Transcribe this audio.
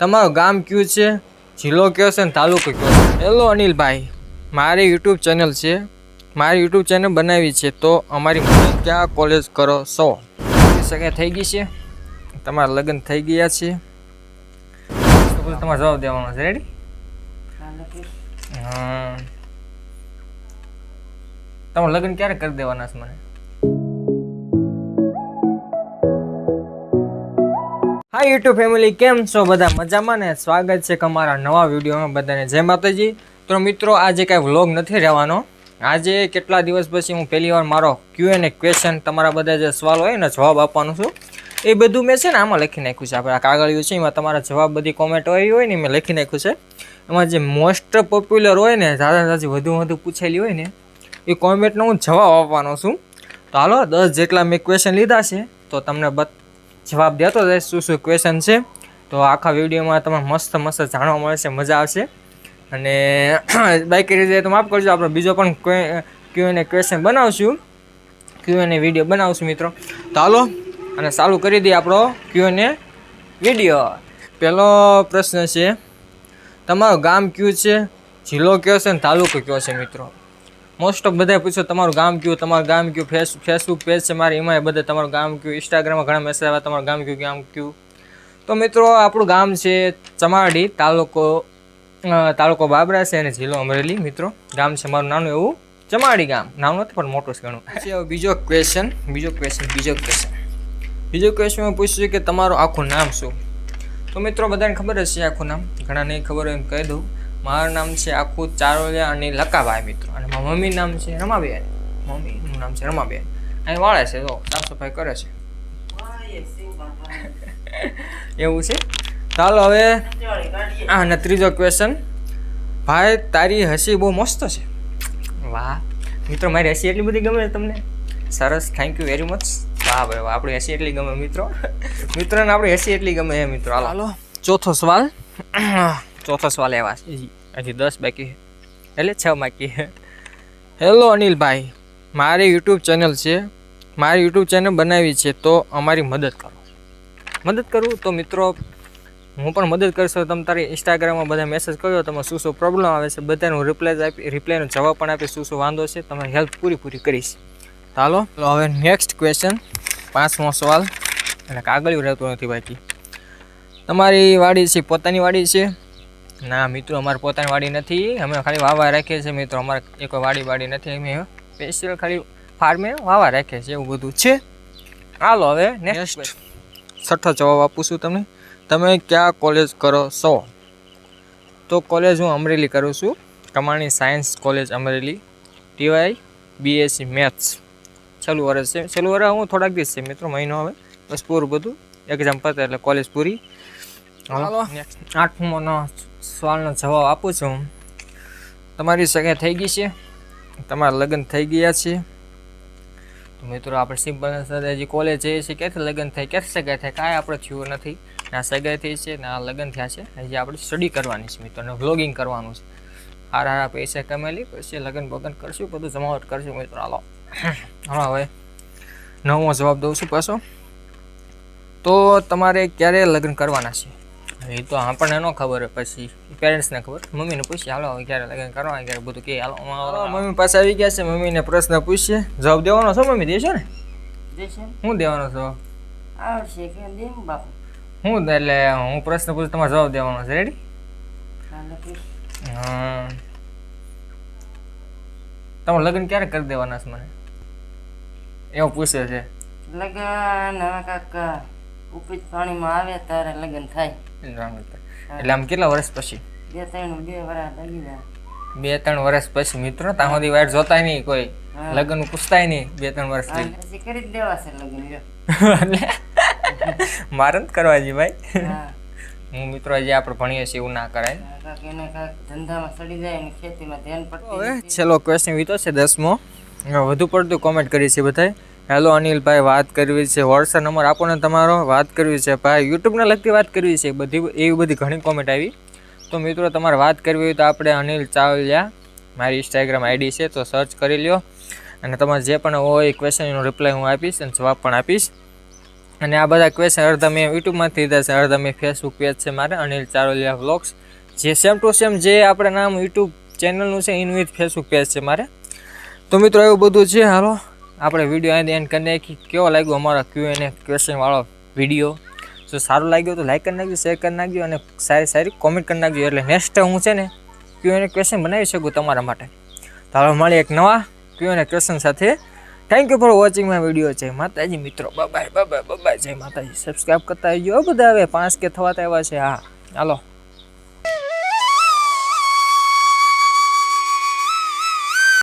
તમારું ગામ કયું છે? જિલ્લો કયો છે ને તાલુકો કયો છે? હેલો અનિલભાઈ, મારી યુટ્યુબ ચેનલ છે. મારી યુટ્યુબ ચેનલ બનાવી છે તો અમારી મદદ ક્યાં કોલેજ કરો છો? સગાઈ થઈ ગઈ છે? તમારા લગ્ન થઈ ગયા છે? તો તમારે જવાબ દેવાનો છે. રેડી હા. તમારું લગ્ન ક્યારે કરી દેવાના છે મને? હા યુટ્યુબ ફેમિલી કેમ છો? બધા મજામાં ને સ્વાગત છે અમારા નવા વિડીયોમાં બધાને. જય માતાજી. તો મિત્રો, આજે કાંઈ વ્લોગ નથી રહેવાનો. આજે કેટલા દિવસ પછી હું પહેલી વાર મારો ક્યુ એન ક્વેશ્ચન તમારા બધા જે સવાલ હોય ને જવાબ આપવાનું છું. એ બધું મેં છે ને આમાં લખી નાખ્યું છે. આપણે આ કાગળિયું છે એમાં તમારા જવાબ બધી કોમેન્ટ હોય હોય ને મેં લખી નાખ્યું છે. એમાં જે મોસ્ટ પોપ્યુલર હોય ને ઝાઝા ઝાઝી વધુ વધુ પૂછેલી હોય ને, એ કોમેન્ટનો હું જવાબ આપવાનો છું. તો હાલો, દસ જેટલા મેં ક્વેશ્ચન લીધા છે. તો તમને બત જવાબ દેતો જાય શું શું ક્વેશ્ચન છે. તો આખા વિડીયોમાં તમને મસ્ત મસ્ત જાણવા મળશે, મજા આવશે. અને બાકી રીતે તો માફ કરજો, આપણે બીજો પણ ક્યુ એને ક્વેશ્ચન બનાવશું. ક્યુ એને વીડિયો બનાવશું મિત્રો. તો હાલો, અને ચાલુ કરી દઈએ આપણો ક્યુ એને વીડિયો પહેલો પ્રશ્ન છે, તમારું ગામ કયું છે? જિલ્લો કયો છે ને તાલુકો કયો છે મિત્રો? મોસ્ટ ઓફ બધા પૂછો તમારું ગામ કયું? તમારું ગામ કયું? ફેસ ફેસબુક પેજ છે મારે એમાં બધા તમારું ગામ કયું? ઇન્સ્ટાગ્રામમાં ઘણા મેસેજ આવ્યા, તમારું ગામ કયું? ગામ કયું? તો મિત્રો, આપણું ગામ છે ચમાડી તાલુકો તાલુકો બાબરા છે અને જિલ્લો અમરેલી. મિત્રો, ગામ છે મારું નાનું એવું ચમાડી ગામ. નાનું નથી, પણ મોટું છે ઘણું. બીજો ક્વેશ્ચન બીજો ક્વેશ્ચન બીજો ક્વેશ્ચન બીજો ક્વેશ્ચન પૂછ્યું કે તમારું આખું નામ શું? તો મિત્રો, બધાને ખબર હશે આખું નામ. ઘણા નહીં ખબર હોય એમ કહી દઉં. મારું નામ છે આખું ચારોલિયા અને લકાભાઈ મિત્રો. અને મારા મમ્મી નામ છે રમાબેન. મમ્મીનું નામ છે રમાબેન. અહીં વાળે છે તો સાફ સફાઈ કરે છે. એવું છે? ચાલો હવે હા અને ત્રીજો ક્વેશ્ચન ભાઈ, તારી હસી બહુ મસ્ત છે. વાહ. મિત્રો, મારી હસી એટલી બધી ગમે તમને? સરસ. થેન્ક યુ વેરી મચ વાહ, ભાઈ, વાહ. આપણી હસી એટલી ગમે મિત્રો. મિત્રોને આપણી હસી એટલી ગમે મિત્રો. હાલો. ચોથો સવાલ. ચોથો સવાલ એવા છે. હજી દસ બાકી એટલે છ બાકી. હેલો અનિલભાઈ મારી યુટ્યુબ ચેનલ છે. મારી યુટ્યુબ ચેનલ બનાવી છે તો અમારી મદદ કરો. મદદ કરું? તો મિત્રો હું પણ મદદ કરશો. તમે તારી ઇન્સ્ટાગ્રામમાં બધા મેસેજ કર્યો તમે શું શું પ્રોબ્લેમ આવે છે બધાનું રિપ્લાય આપી રિપ્લાયનો જવાબ પણ આપી શું શું વાંધો છે તમે હેલ્પ પૂરી પૂરી કરીશ. ચાલો હવે નેક્સ્ટ ક્વેશ્ચન પાંચમો સવાલ. અને કાગળિયું રહેતું નથી બાકી. તમારી વાડી છે પોતાની વાડી છે? ના મિત્રો અમારે પોતાની વાડી નથી. અમે ખાલી વાવા રાખીએ છીએ મિત્રો. અમારે એક વાડી વાડી નથી અમે સ્પેશિયલ ખાલી ફાર્મે વાવા રાખીએ છીએ એવું બધું છે. હાલો હવે નેક્સ્ટ છઠ્ઠો જવાબ આપું છું તમને. તમે ક્યાં કોલેજ કરો છો? તો કોલેજ હું અમરેલી કરું છું. Kamani science college Amreli. TY BSc maths છેલ્લું વર્ષ છે. છેલ્લું વર્ષ હું થોડાક દિવસ છે મિત્રો મહિનો હવે. બસ પૂરું બધું. એક્ઝામ પતે એટલે કોલેજ પૂરી. હાલો. આઠમોનો સવાલનો જવાબ આપું છું. તમારી સગાઈ થઈ ગઈ છે? તમારા લગ્ન થઈ ગયા છે? તો મિત્રો, આપણે સિમ્પલ હજી કોલેજ જઈએ છીએ. ક્યાંથી લગ્ન થાય? ક્યાંથી સગાઈ થાય? કાંઈ આપણે થયું નથી. ના સગાઈ થઈ છે, ના લગ્ન થયા છે. હજી આપણે સ્ટડી કરવાની છે મિત્રોને વ્લોગિંગ કરવાનું છે. સારા સારા પૈસા કમેલી પછી લગ્ન બગન કરશું, બધું જમાવટ કરશું મિત્રો. હાલો. હા હવે. નવમો જવાબ દઉં છું પાછો. તો તમારે ક્યારે લગ્ન કરવાના છે? એ તો આપણને ન ખબર હોય પછી. પેરેન્ટ્સને ખબર. મમ્મીને પૂછીએ હાલો હવે ક્યારે લગ્ન કરવા ક્યારે બધું કે હાલો મમ્મી પાસે આવી ગયા છે. મમ્મીને પ્રશ્ન પૂછીએ. જવાબ દેવાનો છો મમ્મી? દેશો ને? હું દેવાનો છો? આવશે કે દેમ બાપુ? હું એટલે હું પ્રશ્ન પૂછું તમારે જવાબ દેવાનો છે. રેડી. હા તમારે લગ્ન ક્યારે કરી દેવાના છે મને? એવું પૂછે છે. લગ્ન કાક. ઉપજ પાણીમાં આવે ત્યારે લગ્ન થાય. એટલે આમ કેટલા વર્ષ પછી? બે ત્રણ બે વર્ષ લગી જાય. બે ત્રણ વર્ષ પછી મિત્રો ત્યાં સુધી વાઈટ જોતાય નહીં કોઈ. લગ્ન પૂછતાય નહીં બે ત્રણ વર્ષ પછી કરી જ દેવાશે લગન એટલે? મારે જ કરવા છે ભાઈ. હું. મિત્રો આજે આપણે ભણીએ છીએ એવું ના કરાય. એને ધંધામાં સડી જાય અને ખેતીમાં ધ્યાન પડતું હવે. છેલ્લો ક્વેશ્ચન વીતો છે દસમો. વધુ પડતું કોમેન્ટ કરી છે બધાએ. હેલો અનિલભાઈ, વાત કરવી છે. વોટ્સએપ નંબર આપો તમારો. વાત કરવી છે. ભાઈ, યુટ્યુબને લગતી વાત કરવી છે. બધી એવી બધી ઘણી કોમેન્ટ આવી. તો મિત્રો, તમારે વાત કરવી હોય તો આપણે અનિલ ચાવલિયા, મારી ઇન્સ્ટાગ્રામ આઈડી છે, તો સર્ચ કરી લ્યો. અને તમારે જે પણ હોય ક્વેશ્ચન એનો રિપ્લાય હું આપીશ અને જવાબ પણ આપીશ. અને આ બધા ક્વેશ્ચન અડધા મેં યુટ્યુબમાંથી લીધા છે. અડધા મેં ફેસબુક પેજ છે મારે, અનિલ ચાવલિયા વ્લોગ્સ જે સેમ ટુ સેમ જે આપણે નામ યુટ્યુબ ચેનલનું છે, એનું જ ફેસબુક પેજ છે મારે. તો મિત્રો, એવું બધું છે. હાલો. આપણે વીડિયો અહીંથી એન્ડ કરી નાખી કેવો લાગ્યો અમારો ક્યુ એને ક્વેશ્ચનવાળો વીડિયો જો સારું લાગ્યું તો લાઈક કરી નાખજો શેર કરી નાખજો અને સારી સારી કોમેન્ટ કરી નાખજો. એટલે નેક્સ્ટ હું છે ને ક્યુ એને ક્વેશ્ચન બનાવી શકું તમારા માટે. તો હવે મળીએ એક નવા ક્યુ એને ક્વેશ્ચન સાથે. Thank you for watching my video જય માતાજી મિત્રો. બાય બાય બાય બાય જય માતાજી. સબસ્ક્રાઈબ કરતા આવજો બધા હવે પાંચ કે થવા આવ્યા છે. હા, હાલો.